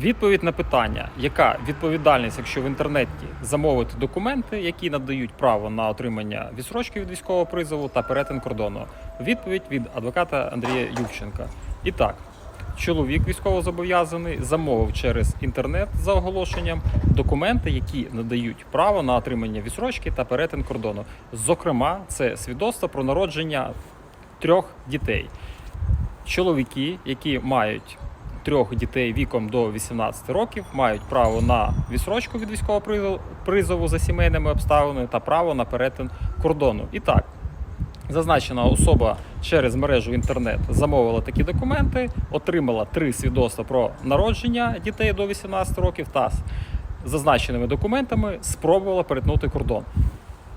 Відповідь на питання, яка відповідальність, якщо в інтернеті замовити документи, які надають право на отримання відсрочки від військового призову та перетин кордону. Відповідь від адвоката Андрія Ювченка. І так, чоловік військовозобов'язаний замовив через інтернет за оголошенням документи, які надають право на отримання відсрочки та перетин кордону. Зокрема, це свідоцтво про народження трьох дітей. Чоловіки, які мають трьох дітей віком до 18 років, мають право на відсрочку від військового призову за сімейними обставинами та право на перетин кордону. І так, зазначена особа через мережу інтернет замовила такі документи, отримала три свідоцтва про народження дітей до 18 років та з зазначеними документами спробувала перетнути кордон.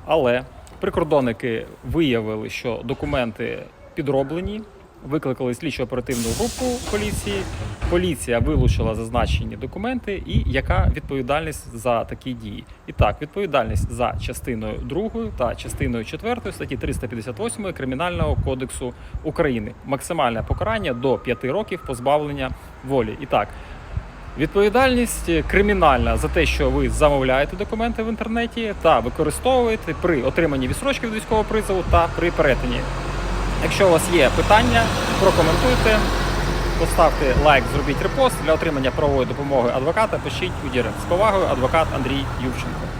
Але прикордонники виявили, що документи підроблені, викликали слідчо-оперативну групу поліції. Поліція вилучила зазначені документи, і яка відповідальність за такі дії? І так, відповідальність за частиною 2 та частиною 4 статті 358 Кримінального кодексу України. Максимальне покарання до 5 років позбавлення волі. І так, Відповідальність кримінальна за те, що ви замовляєте документи в інтернеті та використовуєте при отриманні відсрочки від військового призову та при перетині. Якщо у вас є питання, прокоментуйте, поставте лайк, зробіть репост для отримання правової допомоги адвоката. Пишіть у Дірект. З повагою, адвокат Андрій Ювченко.